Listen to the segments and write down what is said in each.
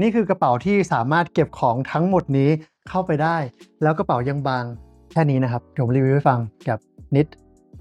นี่คือกระเป๋าที่สามารถเก็บของทั้งหมดนี้เข้าไปได้ แล้วกระเป๋ายังบางแค่นี้นะครับเดี๋ยวผมรีวิวให้ฟังกับ Knit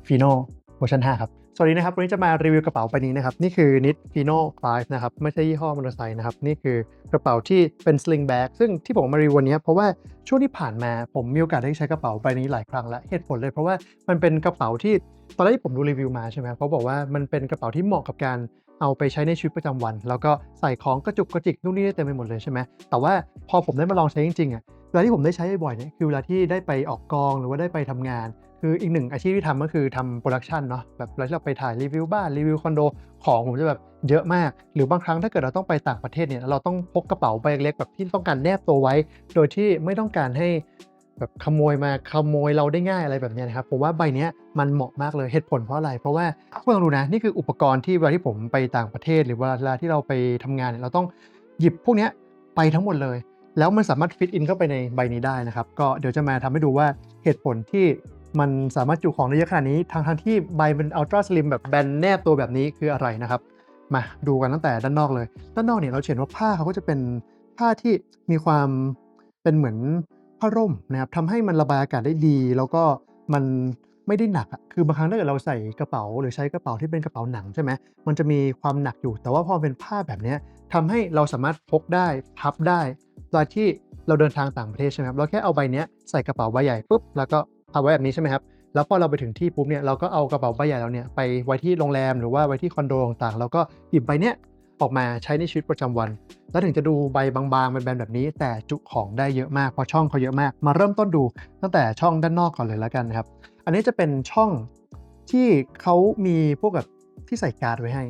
Fino เวอร์ชัน5ครับสวัสดีนะครับวันนี้จะมารีวิวกระเป๋าใบนี้นะครับ นี่คือ Knit Fino 5นะครับ ไม่ใช่ยี่ห้อมอเตอร์ไซค์นะครับ นี่คือกระเป๋าที่เป็น sling bag ซึ่งที่ผมมารีวิววันนี้เพราะว่าช่วงที่ผ่านมาผมมีโอกาสได้ใช้กระเป๋าใบนี้หลายครั้งแล้วเหตุผลเลยเพราะว่ามันเป็นกระเป๋าที่ตอนแรกที่ผมดูรีวิวมาใช่ไหมเขาบอกว่ามันเป็นกระเป๋าที่เหมาะกับการ เอาไปใช้ในชีวิตประจำวัน แล้วก็ใส่ของกระจุกกระจิกนู่นนี่ได้เต็มไปหมดเลยใช่ไหมแต่ว่าพอผมได้มาลองใช้จริงๆอะเวลาที่ผมได้ใช้บ่อยเนี่ยคือเวลาที่ได้ไปออกกองหรือว่าได้ไปทำงาน คืออีกหนึ่งอาชีพที่ทำก็คือทำโปรดักชันเนาะแบบเวลาที่เราไปถ่ายรีวิวบ้านรีวิวคอนโดของผมจะแบบเยอะมาก หรือบางครั้งถ้าเกิดเราต้องไปต่างประเทศเนี่ยเราต้องพกกระเป๋าใบเล็กแบบที่ต้องการแนบตัวไว้ โดยที่ไม่ต้องการให้ แบบขโมยมาขโมยเราได้ง่ายอะไรแบบนี้นะครับผมว่าใบนี้มันเหมาะมากเลยเหตุผลเพราะอะไร เพราะว่าคุณลองดูนะนี่คืออุปกรณ์ที่เวลาที่ผมไปต่างประเทศ หรือเวลาที่เราไปทำงานเนี่ยเราต้องหยิบพวกนี้ไปทั้งหมดเลย แล้วมันสามารถฟิตอินเข้าไปในใบนี้ได้นะครับก็เดี๋ยวจะมาทำให้ดูว่าเหตุผลที่มันสามารถจุของได้เยอะขนาดนี้ทางทางที่ใบเป็นอัลตร้าสลิมแบบแบนแนบตัวแบบนี้คืออะไรนะครับมาดูกันตั้งแต่ด้านนอกเลย ด้านนอกเนี่ยเราเห็นว่าผ้าเขาก็จะเป็นผ้าที่มีความเป็นเหมือน ผ้าร่มนะครับทำให้มันระบายอากาศได้ดี แล้วก็มันไม่ได้หนักคือบางครั้งถ้าเกิดเราใส่กระเป๋า หรือใช้กระเป๋าที่เป็นกระเป๋าหนังใช่ไหมมันจะมีความหนักอยู่ แต่ว่าพอเป็นผ้าแบบนี้ยทำให้เราสามารถพกได้พับได้เวลาที่เราเดินทางต่างประเทศใช่ไหมครับเราแค่เอาใบนี้ใส่กระเป๋าใบใหญ่ปุ๊บแล้วก็เอาไว้แบบนี้ใช่ไหมครับแล้วพอเราไปถึงที่ปุ๊บเนี่ยเราก็เอากระเป๋าใบใหญ่เราเนี่ยไปไว้ที่โรงแรมหรือว่าไว้ที่คอนโดต่างๆแล้วก็หยิบใบเนี้ย ออกมาใช้ในชีวิตประจำวัน แล้วถึงจะดูใบบางๆเป็นแบนแบบนี้ แต่จุของได้เยอะมากเพราะช่องเขาเยอะมาก มาเริ่มต้นดูตั้งแต่ช่องด้านนอกก่อนเลยแล้วกันนะครับ อันนี้จะเป็นช่องที่เขามีพวกแบบที่ใส่การ์ดไว้ให้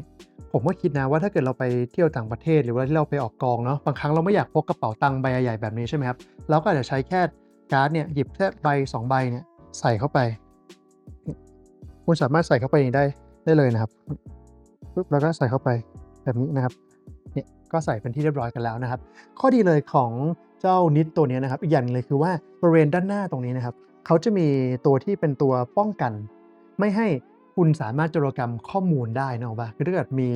ผมก็คิดนะว่าถ้าเกิดเราไปเที่ยวต่างประเทศหรือว่าที่เราไปออกกองเนาะบางครั้งเราไม่อยากพกกระเป๋าตังค์ใบใหญ่แบบนี้ใช่ไหมครับเราก็อาจจะใช้แค่การ์ดเนี่ยหยิบแค่ใบสองใบเนี่ยใส่เข้าไป คุณสามารถใส่เข้าไปได้ได้เลยนะครับปุ๊บแล้วก็ใส่เข้าไป แบบนี้นะครับเนี่ยก็ใส่เป็นที่เรียบร้อยกันแล้วนะครับ ข้อดีเลยของเจ้านิดตัวนี้นะครับ อีกอย่างเลยคือว่าบริเวณด้านหน้าตรงนี้นะครับเขาจะมีตัวที่เป็นตัวป้องกัน ไม่ให้คุณสามารถโจรกรรมข้อมูลได้นะป่ะคือถ้าเกิดมี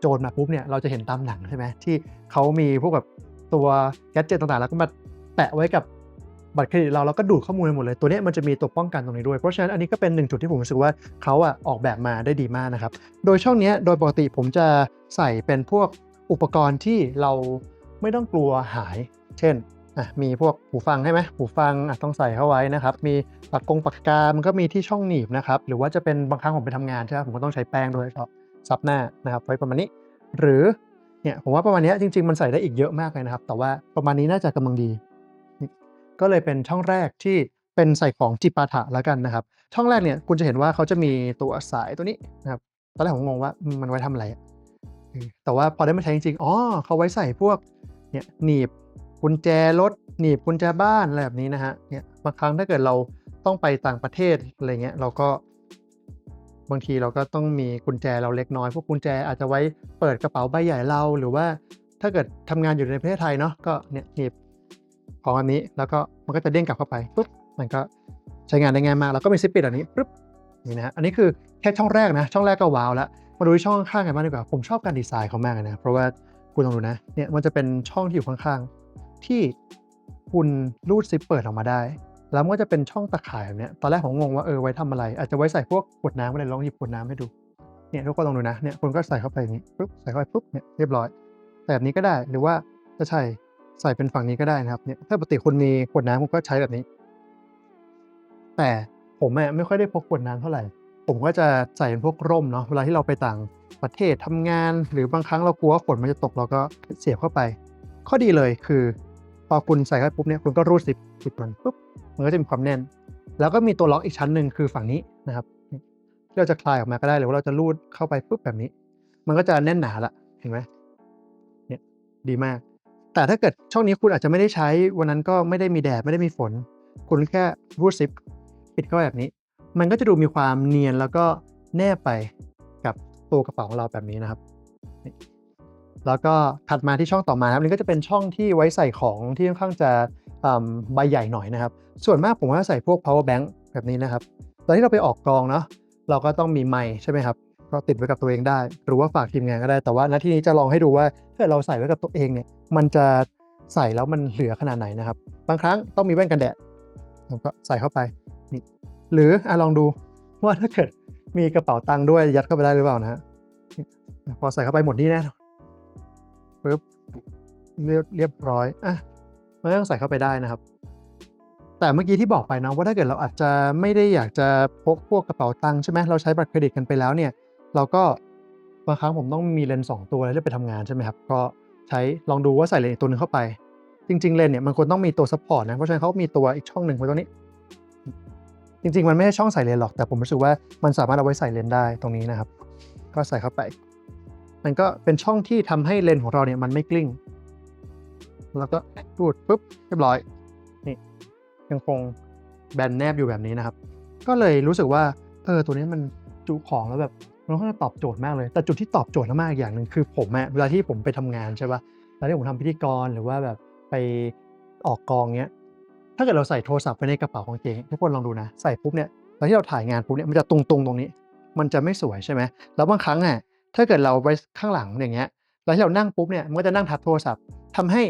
โจรมาปุ๊บเนี่ยเราจะเห็นตามหนังใช่ไหมที่เขามีพวกแบบตัวแกดเจิตต่างๆ แล้วก็มาแปะไว้กับ บัตรเครดิตเราแล้วก็ดูดข้อมูลไปหมดเลยตัวนี้มันจะมีตัวป้องกันตรงนี้ด้วย เพราะฉะนั้นอันนี้ก็เป็นหนึ่งจุดที่ผมรู้สึกว่าเขาอะออกแบบมาได้ดีมากนะครับ โดยช่องนี้โดยปกติผมจะใส่เป็นพวกอุปกรณ์ที่เราไม่ต้องกลัวหาย เช่นมีพวกหูฟังใช่ไหมหูฟังต้องใส่เข้าไว้นะครับ มีปากกงปากกา มันก็มีที่ช่องหนีบนะครับ หรือว่าจะเป็นบางครั้งผมไปทำงานใช่ไหมผมก็ต้องใช้แป้งด้วยก็ซับหน้านะครับไว้ประมาณนี้ หรือเนี่ยผมว่าประมาณนี้จริง ๆ มันใส่ได้อีกเยอะมากเลยนะครับ แต่ว่าประมาณนี้น่าจะกำลังดี ก็เลยเป็นช่องแรกที่เป็นใส่ของจิปาถะแล้วกันนะครับ ช่องแรกเนี่ยคุณจะเห็นว่าเขาจะมีตัวสายตัวนี้นะครับตอนแรกผมงงว่ามันไว้ทำอะไรแต่ว่าพอได้มาใช้จริงๆอ๋อเขาไว้ใส่พวกเนี่ยหนีบกุญแจรถหนีบกุญแจบ้านอะไรแบบนี้นะฮะเนี่ยบางครั้งถ้าเกิดเราต้องไปต่างประเทศอะไรเงี้ยเราก็บางทีเราก็ต้องมีกุญแจเราเล็กน้อย พวกกุญแจอาจจะไว้เปิดกระเป๋าใบใหญ่เราหรือว่าถ้าเกิดทำงานอยู่ในประเทศไทยเนาะก็เนี่ยหนีบ ของอันนี้แล้วก็มันก็จะเด้งกลับเข้าไปปุ๊บมันก็ใช้งานได้ง่ายมาก แล้วก็มีซิปปิดอันนี้ปุ๊บนี่นะอันนี้คือแค่ช่องแรกนะ ช่องแรกก็ว้าวแล้วมาดูช่องข้างกันบ้างดีกว่าผมชอบการดีไซน์เขามากเลยนะเพราะว่าคุณลองดูนะเนี่ยมันจะเป็นช่องที่อยู่ข้างๆ ที่คุณรูดซิปเปิดออกมาได้ แล้วมันก็จะเป็นช่องตะข่ายแบบนี้ตอนแรกผมงงว่าเออไว้ทำอะไร อาจจะไว้ใส่พวกขวดน้ำก็ได้ลองหยิบขวดน้ำให้ดูเนี่ยทุกคนลองดูนะเนี่ยคุณก็ใส่เข้าไปอย่างนี้ปุ๊บใส่เข้าไปปุ๊บเนี่ยเรียบร้อยใส่แบบนี้ก็ได้หรือว่าจะใช่ ใส่เป็นฝั่งนี้ก็ได้นะครับเนี่ยถ้าปกติคุณมีขวดน้ำคุณก็ใช้แบบนี้ แต่ผมอะไม่ค่อยได้พกขวดน้ำเท่าไหร่ ผมก็จะใส่เป็นพวกร่มเนาะเวลาที่เราไปต่างประเทศทำงาน หรือบางครั้งเรากลัวว่าฝนมันจะตกเราก็เสียบเข้าไป ข้อดีเลยคือพอคุณใส่เข้าไปปุ๊บเนี่ยคุณก็รูดซิปปิดมันปุ๊บมันก็จะมีความแน่น แล้วก็มีตัวล็อกอีกชั้นหนึ่งคือฝั่งนี้นะครับที่เราจะคลายออกมาก็ได้หรือว่าเราจะรูดเข้าไปปุ๊บแบบนี้ มันก็จะแน่นหนาละเห็นไหมเนี่ยดีมาก แต่ถ้าเกิดช่องนี้คุณอาจจะไม่ได้ใช้วันนั้นก็ไม่ได้มีแดดไม่ได้มีฝน คุณแค่รูดซิปปิดเข้าแบบนี้ มันก็จะดูมีความเนียนแล้วก็แนบไปกับตัวกระเป๋าของเราแบบนี้นะครับ แล้วก็ถัดมาที่ช่องต่อมาครับนี่ก็จะเป็นช่องที่ไว้ใส่ของที่ค่อนข้างจะใบใหญ่หน่อยนะครับ ส่วนมากผมก็ใส่พวก power bank แบบนี้นะครับ ตอนที่เราไปออกกองเนาะเราก็ต้องมีไมค์ใช่ไหมครับ ก็ติดไว้กับตัวเองได้ หรือว่าฝากทีมงานก็ได้ แต่ว่าณที่นี้จะลองให้ดูว่าถ้าเราใส่ไว้กับตัวเองเนี่ย มันจะใส่แล้วมันเหลือขนาดไหนนะครับ บางครั้งต้องมีแว่นกันแดดผมก็ใส่เข้าไปนี่หรืออลองดูว่าถ้าเกิดมีกระเป๋าตังค์ด้วยยัดเข้าไปได้หรือเปล่านะฮะพอใส่เข้าไปหมดนี่แน่นอนปึ๊บเรียบร้อยอะมันต้องใส่เข้าไปได้นะครับ แต่เมื่อกี้ที่บอกไปนะว่าถ้าเกิดเราอาจจะไม่ได้อยากจะพกพวกกระเป๋าตังค์ใช่ไหมเราใช้บัตรเครดิตกันไปแล้วเนี่ย เราก็บางครั้งผมต้องมีเลนส์สองตัวแล้วไปทำงานใช่ไหมครับ ก็ใช้ลองดูว่าใส่เลนส์อีกตัวหนึ่งเข้าไป จริง ๆ เลนส์เนี่ยมันควรต้องมีตัวซัพพอร์ตนะ เพราะฉะนั้นเขามีตัวอีกช่องหนึ่งไว้ตรงนี้ จริง ๆ มันไม่ใช่ช่องใส่เลนส์หรอก แต่ผมรู้สึกว่ามันสามารถเอาไว้ใส่เลนส์ได้ตรงนี้นะครับ ก็ใส่เข้าไป มันก็เป็นช่องที่ทำให้เลนส์ของเราเนี่ยมันไม่กลิ้ง แล้วก็พูดปุ๊บเรียบร้อย นี่ยังคงแบนแนบอยู่แบบนี้นะครับ ก็เลยรู้สึกว่าเออตัวนี้มันจุของแล้วแบบ มันค่อนข้างตอบโจทย์มากเลย แต่จุดที่ตอบโจทย์มากๆอีกอย่างหนึ่งคือผมอะเวลาที่ผมไปทำงานใช่ปะเวลาที่ผมทำพิธีกรหรือว่าแบบไปออกกองเนี้ย ถ้าเกิดเราใส่โทรศัพท์ไปในกระเป๋ากางเกงทุกคนลองดูนะ ใส่ปุ๊บเนี่ยตอนที่เราถ่ายงานปุ๊บเนี่ยมันจะตรงๆตรงนี้ มันจะไม่สวยใช่ไหมแล้วบางครั้งอะถ้าเกิดเราไปข้างหลังอย่างเงี้ยแล้วที่เรานั่งปุ๊บเนี่ยมันก็จะนั่งทับโทรศัพท์ทำให้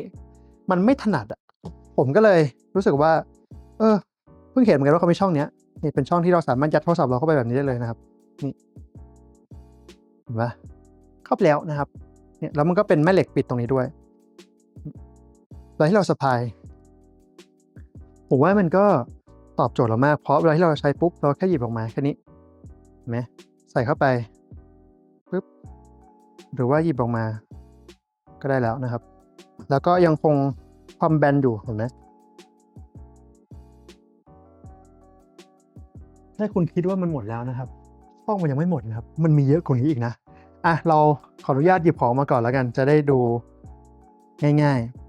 มันไม่ถนัดอะผมก็เลยรู้สึกว่า เออเพิ่งเห็นเหมือนกันว่าเขามีช่องเนี้ยนี่เป็นช่องที่เราสามารถยัดโทรศัพท์เราเข้าไปแบบนี้ได้เลยนะครับนี่ เห็นปะเข้าไปแล้วนะครับเนี่ยแล้วมันก็เป็นแม่เหล็กปิดตรงนี้ด้วยแล้วที่เราสะพายผมว่ามันก็ตอบโจทย์เรามาก เพราะเวลาที่เราใช้ปุ๊บเราแค่หยิบออกมาแค่นี้เห็นไหมใส่เข้าไปปุ๊บหรือว่าหยิบออกมาก็ได้แล้วนะครับ แล้วก็ยังคงความแบนอยู่เห็นไหมถ้าคุณคิดว่ามันหมดแล้วนะครับ ห้องมันยังไม่หมดนะครับ มันมีเยอะกว่านี้อีกนะ อะ เราขออนุญาตหยิบของมาก่อนแล้วกัน จะได้ดูง่าย ๆ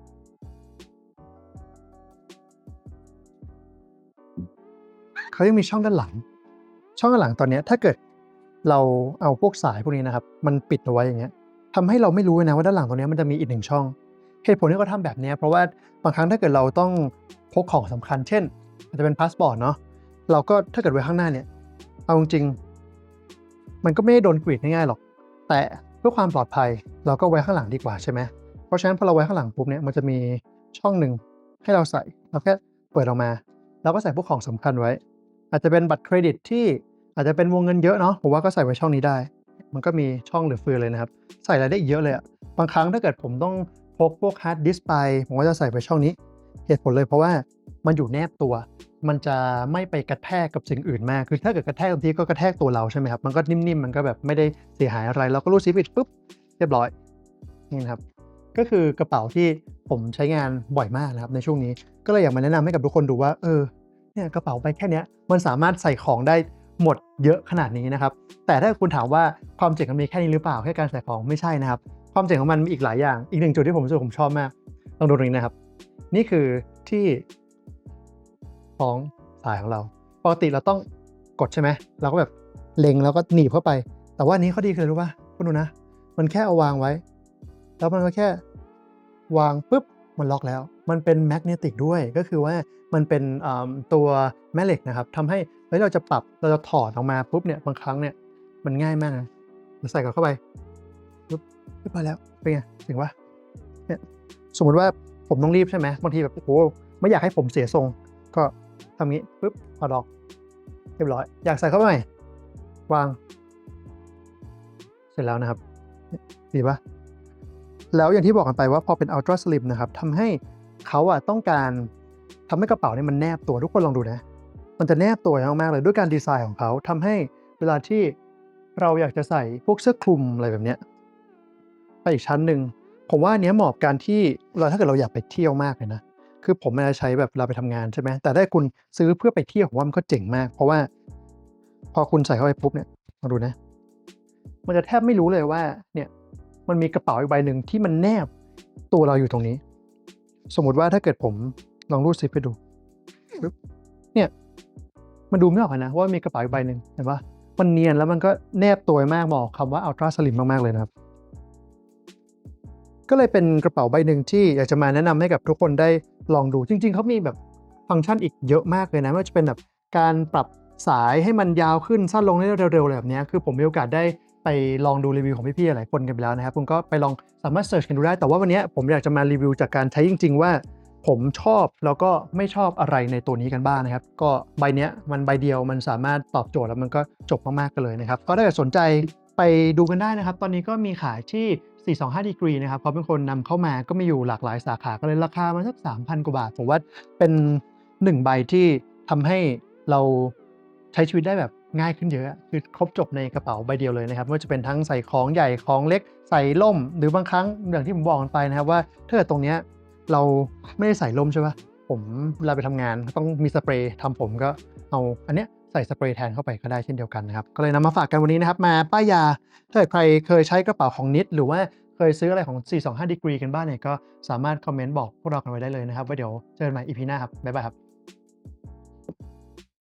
เขายังมีช่องด้านหลัง ช่องด้านหลังตอนนี้ถ้าเกิดเราเอาพวกสายพวกนี้นะครับ มันปิดเอาไว้อย่างเงี้ยทำให้เราไม่รู้นะว่าด้านหลังตรงนี้มันจะมีอีกหนึ่งช่อง เหตุผลที่เขาทำแบบนี้เพราะว่าบางครั้งถ้าเกิดเราต้องพกของสำคัญ เช่นอาจจะเป็นพาสปอร์ตเนาะ เราก็ถ้าเกิดไว้ข้างหน้าเนี่ย เอาจริง มันก็ไม่ได้โดนกรีดง่ายๆหรอก แต่เพื่อความปลอดภัยเราก็ไว้ข้างหลังดีกว่าใช่ไหมเพราะฉะนั้นพอเราไว้ข้างหลังปุ๊บเนี่ยมันจะมีช่องหนึ่งให้เราใส่เราแค่เปิดออกมา แล้วก็ใส่พวกของสำคัญไว้ อาจจะเป็นบัตรเครดิตที่อาจจะเป็นวงเงินเยอะเนาะผมว่าก็ใส่ไว้ช่องนี้ได้ มันก็มีช่องเหลือเฟือเลยนะครับ ใส่อะไรได้อีกเยอะเลยอะบางครั้งถ้าเกิดผมต้องพกพวกฮาร์ดดิสก์ไป ผมก็จะใส่ไปช่องนี้ เหตุผลเลยเพราะว่ามันอยู่แนบตัว มันจะไม่ไปกระแทกกับสิ่งอื่นมาก คือถ้าเกิดกระแทกบางทีก็กระแทกตัวเราใช่ไหมครับ มันก็นิ่มๆ มันก็แบบไม่ได้เสียหายอะไร เราก็รูดซิปปิดปุ๊บเรียบร้อย นี่นะครับ ก็คือกระเป๋าที่ผมใช้งานบ่อยมากนะครับในช่วงนี้ ก็เลยอยากมาแนะนำให้กับทุกคนดูว่า เออ เนี่ยกระเป๋าใบแค่เนี้ยมันสามารถใส่ของได้หมดเยอะขนาดนี้นะครับ แต่ถ้าคุณถามว่าความเจ๋งมันมีแค่นี้หรือเปล่า แค่การใส่ของไม่ใช่นะครับ ความเจ๋งของมันมีอีกหลายอย่าง อีกหนึ่งจุดที่ผมรู้สึกผมชอบมาก ลองดูตรงนี้นะครับ นี่คือที่ ของสายของเรา ปกติเราต้องกดใช่ไหม เราก็แบบเล็งแล้วก็หนีบเข้าไป แต่ว่านี้เขาดีคือรู้ป่ะคุณดูนะ มันแค่เอาวางไว้ แล้วมันก็แค่วางปุ๊บมันล็อกแล้ว มันเป็นแมกเนติกด้วย ก็คือว่ามันเป็นตัวแม่เหล็กนะครับทำให้เฮ้ยเราจะปรับ เราจะถอดออกมาปุ๊บเนี่ย บางครั้งเนี่ยมันง่ายมากนะเราใส่กับเข้าไปปุ๊บเรียบร้อยแล้ว เป็นไงถึงว่าเนี่ย สมมติว่าผมต้องรีบใช่ไหมบางทีแบบโอ้โหไม่อยากให้ผมเสียทรง ก็ ทำงี้ปุ๊บถอดออกเรียบร้อย อยากใส่เข้าไปใหม่วาง เสร็จแล้วนะครับ ดีปะแล้วอย่างที่บอกกันไปว่าพอเป็น Ultra Slim นะครับทำให้เขาอะต้องการทำให้กระเป๋าเนี่ยมันแนบตัวทุกคนลองดูนะ มันจะแนบตัวมากๆเลยด้วยการดีไซน์ของเขาทำให้เวลาที่เราอยากจะใส่พวกเสื้อคลุมอะไรแบบเนี้ยไปอีกชั้นหนึ่งผมว่าอันเนี้ยเหมาะกับการที่เราถ้าเกิดเราอยากไปเที่ยวมากเลยนะ คือผมไม่ได้ใช้แบบเราไปทำงานใช่ไหมแต่ถ้าคุณซื้อเพื่อไปเที่ยวผมว่ามันก็เจ๋งมาก เพราะว่า พอคุณใส่เข้าไปปุ๊บเนี่ยมาดูนะ มันจะแทบไม่รู้เลยว่า เนี่ย มันมีกระเป๋าอีกใบหนึ่งที่มันแนบตัวเราอยู่ตรงนี้ สมมุติว่าถ้าเกิดผมลองรูดซิปไปดูเนี่ย มันดูไม่ออกนะว่ามีกระเป๋าอีกใบหนึ่งเห็นปะมันเนียนแล้วมันก็แนบตัวมากบอกคำว่า Ultra Slim มมากๆเลยนะครับก็เลยเป็นกระเป๋าใบหนึ่งที่อยากจะมาแนะนำให้กับทุกคนได้ ลองดูจริง ๆเขามีแบบฟังก์ชันอีกเยอะมากเลยนะไม่ว่าจะเป็นแบบการปรับสายให้มันยาวขึ้นสั้นลงได้เร็วๆอะไรแบบนี้คือผมมีโอกาสได้ไปลองดูรีวิวของพี่ๆหลายคนกันไปแล้วนะครับคุณก็ไปลองสามารถเสิร์ชกันดูได้แต่ว่าวันนี้ผมอยากจะมารีวิวจากการใช้จริง ๆ ว่า ผมชอบแล้วก็ไม่ชอบอะไรในตัวนี้กันบ้างนะครับ ก็ใบเนี้ยมันใบเดียวมันสามารถตอบโจทย์แล้วมันก็จบมากๆกันเลยนะครับก็ถ้าเกิดสนใจไปดูกันได้นะครับ ตอนนี้ก็มีขายที่ 425 ดีกรีนะครับเพราะเป็นคนนำเข้ามาก็มีอยู่หลากหลายสาขาก็เลยราคามันสัก 3,000 กว่าบาท ผมว่าเป็นหนึ่งใบที่ทำให้เราใช้ชีวิตได้แบบง่ายขึ้นเยอะ คือครบจบในกระเป๋าใบเดียวเลยนะครับไม่ว่าจะเป็นทั้งใส่ของใหญ่ของเล็กใส่ล่ม หรือบางครั้งอย่างที่ผมบอกกันไปนะครับว่าถ้าเกิดตรงเนี้ยเราไม่ได้ใส่ล่มใช่ปะผมเวลาไปทำงานต้องมีสเปรย์ทำผมก็เอาอันเนี้ย ใส่สเปรย์แทนเข้าไปก็ได้เช่นเดียวกันนะครับ ก็เลยนำมาฝากกันวันนี้นะครับ มาป้ายยาถ้าใครเคยใช้กระเป๋าของนิดหรือว่าเคยซื้ออะไรของ 425ดีกรีกันบ้างเนี่ยก็สามารถคอมเมนต์บอกพวกเรากันไว้ได้เลยนะครับ ว่าเดี๋ยวเจอกันใหม่ EP หน้าครับ บ๊ายบายครับ